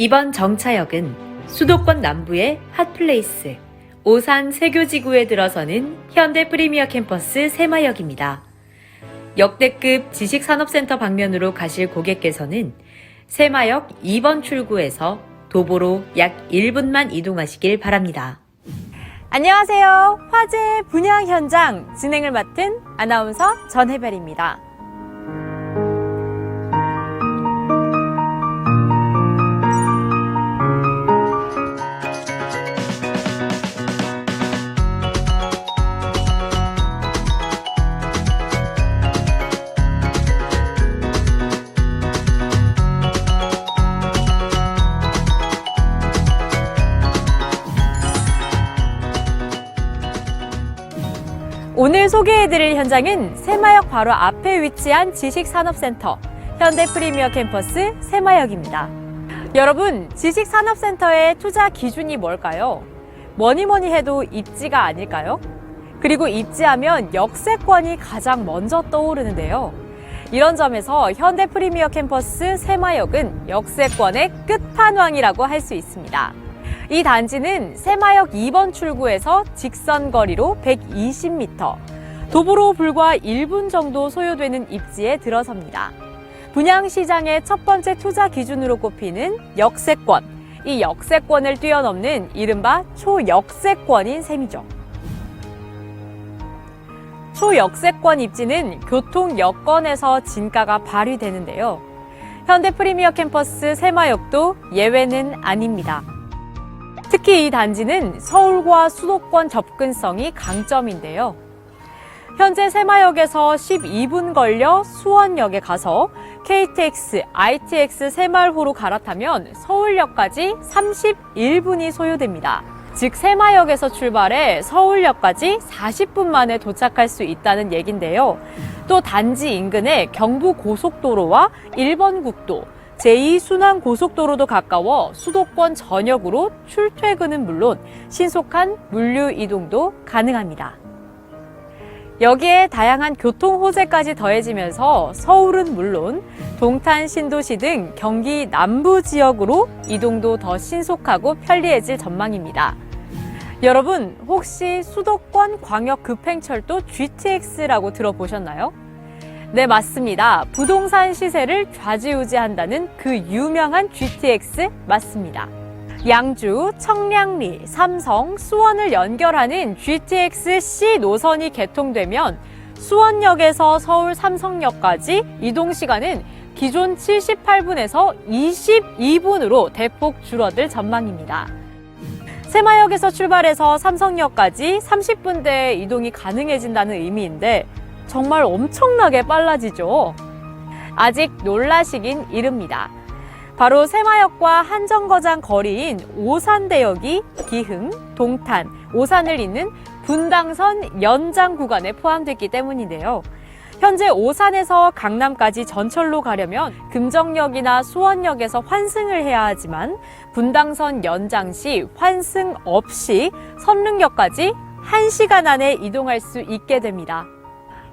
이번 정차역은 수도권 남부의 핫플레이스 오산 세교지구에 들어서는 현대 프리미어 캠퍼스 세마역입니다. 역대급 지식산업센터 방면으로 가실 고객께서는 세마역 2번 출구에서 도보로 약 1분만 이동하시길 바랍니다. 안녕하세요. 화재 분양 현장 진행을 맡은 아나운서 전혜별입니다. 소개해드릴 현장은 새마역 바로 앞에 위치한 지식산업센터 현대 프리미어 캠퍼스 새마역입니다. 여러분, 지식산업센터의 투자 기준이 뭘까요? 뭐니 뭐니 해도 입지가 아닐까요? 그리고 입지하면 역세권이 가장 먼저 떠오르는데요. 이런 점에서 현대 프리미어 캠퍼스 새마역은 역세권의 끝판왕이라고 할 수 있습니다. 이 단지는 새마역 2번 출구에서 직선 거리로 120m, 도보로 불과 1분 정도 소요되는 입지에 들어섭니다. 분양시장의 첫 번째 투자 기준으로 꼽히는 역세권. 이 역세권을 뛰어넘는 이른바 초역세권인 셈이죠. 초역세권 입지는 교통 여건에서 진가가 발휘되는데요. 현대 프리미어 캠퍼스 새마역도 예외는 아닙니다. 특히 이 단지는 서울과 수도권 접근성이 강점인데요. 현재 새마역에서 12분 걸려 수원역에 가서 KTX, ITX 새마을호로 갈아타면 서울역까지 31분이 소요됩니다. 즉 새마역에서 출발해 서울역까지 40분 만에 도착할 수 있다는 얘긴데요. 또 단지 인근에 경부 고속도로와 1번 국도, 제2순환 고속도로도 가까워 수도권 전역으로 출퇴근은 물론 신속한 물류 이동도 가능합니다. 여기에 다양한 교통 호재까지 더해지면서 서울은 물론 동탄 신도시 등 경기 남부 지역으로 이동도 더 신속하고 편리해질 전망입니다. 여러분 혹시 수도권 광역 급행철도 GTX라고 들어보셨나요? 네, 맞습니다. 부동산 시세를 좌지우지한다는 그 유명한 GTX 맞습니다. 양주, 청량리, 삼성, 수원을 연결하는 GTX C 노선이 개통되면 수원역에서 서울 삼성역까지 이동 시간은 기존 78분에서 22분으로 대폭 줄어들 전망입니다. 새마역에서 출발해서 삼성역까지 30분대의 이동이 가능해진다는 의미인데 정말 엄청나게 빨라지죠. 아직 놀라시긴 이릅니다. 바로 새마역과 한정거장 거리인 오산대역이 기흥, 동탄, 오산을 잇는 분당선 연장 구간에 포함됐기 때문인데요. 현재 오산에서 강남까지 전철로 가려면 금정역이나 수원역에서 환승을 해야 하지만 분당선 연장 시 환승 없이 선릉역까지 1시간 안에 이동할 수 있게 됩니다.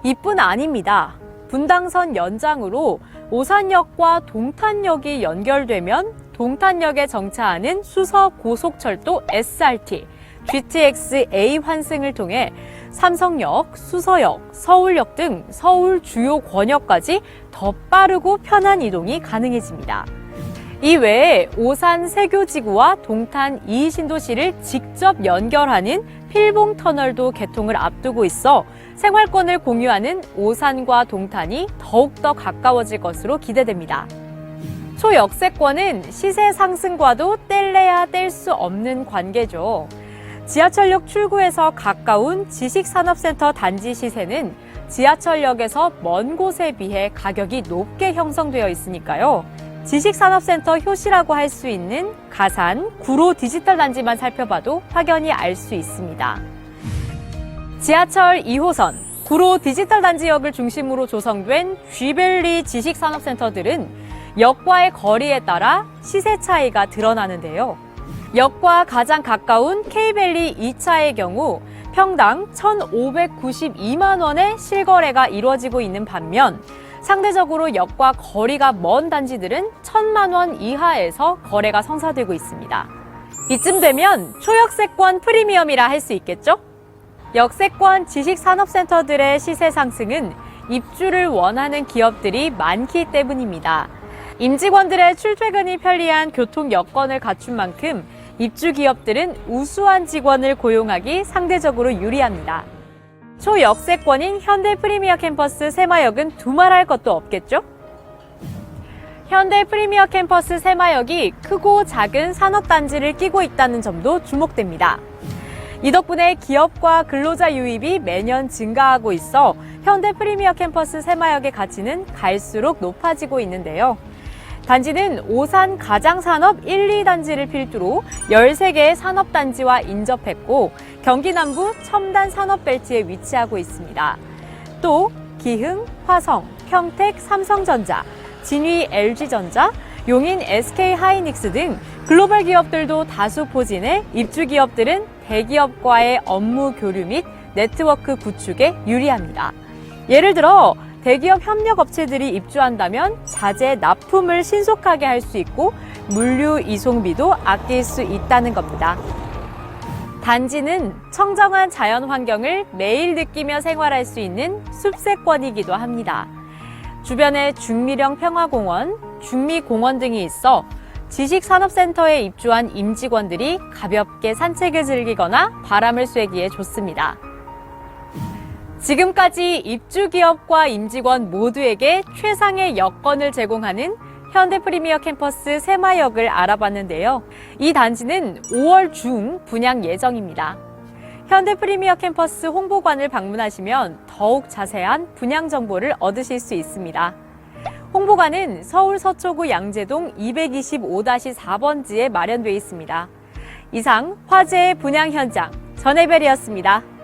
이뿐 아닙니다. 분당선 연장으로 오산역과 동탄역이 연결되면 동탄역에 정차하는 수서 고속철도 SRT, GTX A 환승을 통해 삼성역, 수서역, 서울역 등 서울 주요 권역까지 더 빠르고 편한 이동이 가능해집니다. 이 외에 오산 세교지구와 동탄 이신도시를 직접 연결하는 필봉 터널도 개통을 앞두고 있어 생활권을 공유하는 오산과 동탄이 더욱더 가까워질 것으로 기대됩니다. 초역세권은 시세 상승과도 뗄래야 뗄 수 없는 관계죠. 지하철역 출구에서 가까운 지식산업센터 단지 시세는 지하철역에서 먼 곳에 비해 가격이 높게 형성되어 있으니까요. 지식산업센터 효시라고 할 수 있는 가산, 구로 디지털 단지만 살펴봐도 확연히 알 수 있습니다. 지하철 2호선, 구로 디지털 단지역을 중심으로 조성된 쥐벨리 지식산업센터들은 역과의 거리에 따라 시세 차이가 드러나는데요. 역과 가장 가까운 K밸리 2차의 경우 평당 1,592만 원의 실거래가 이루어지고 있는 반면 상대적으로 역과 거리가 먼 단지들은 천만 원 이하에서 거래가 성사되고 있습니다. 이쯤 되면 초역세권 프리미엄이라 할 수 있겠죠? 역세권 지식산업센터들의 시세 상승은 입주를 원하는 기업들이 많기 때문입니다. 임직원들의 출퇴근이 편리한 교통 여건을 갖춘 만큼 입주 기업들은 우수한 직원을 고용하기 상대적으로 유리합니다. 초역세권인 현대 프리미어 캠퍼스 새마역은 두말할 것도 없겠죠? 현대 프리미어 캠퍼스 새마역이 크고 작은 산업단지를 끼고 있다는 점도 주목됩니다. 이 덕분에 기업과 근로자 유입이 매년 증가하고 있어 현대 프리미어 캠퍼스 새마역의 가치는 갈수록 높아지고 있는데요. 단지는 오산 가장산업 1, 2단지를 필두로 13개의 산업단지와 인접했고 경기 남부 첨단 산업벨트에 위치하고 있습니다. 또 기흥, 화성, 평택, 삼성전자, 진위 LG전자, 용인 SK하이닉스 등 글로벌 기업들도 다수 포진해 입주 기업들은 대기업과의 업무 교류 및 네트워크 구축에 유리합니다. 예를 들어 대기업 협력 업체들이 입주한다면 자재 납품을 신속하게 할 수 있고 물류 이송비도 아낄 수 있다는 겁니다. 단지는 청정한 자연 환경을 매일 느끼며 생활할 수 있는 숲세권이기도 합니다. 주변에 중미령 평화공원, 중미공원 등이 있어 지식산업센터에 입주한 임직원들이 가볍게 산책을 즐기거나 바람을 쐬기에 좋습니다. 지금까지 입주 기업과 임직원 모두에게 최상의 여건을 제공하는 현대 프리미어 캠퍼스 새마역을 알아봤는데요. 이 단지는 5월 중 분양 예정입니다. 현대 프리미어 캠퍼스 홍보관을 방문하시면 더욱 자세한 분양 정보를 얻으실 수 있습니다. 홍보관은 서울 서초구 양재동 225-4번지에 마련되어 있습니다. 이상 화재의 분양 현장 전해별이었습니다.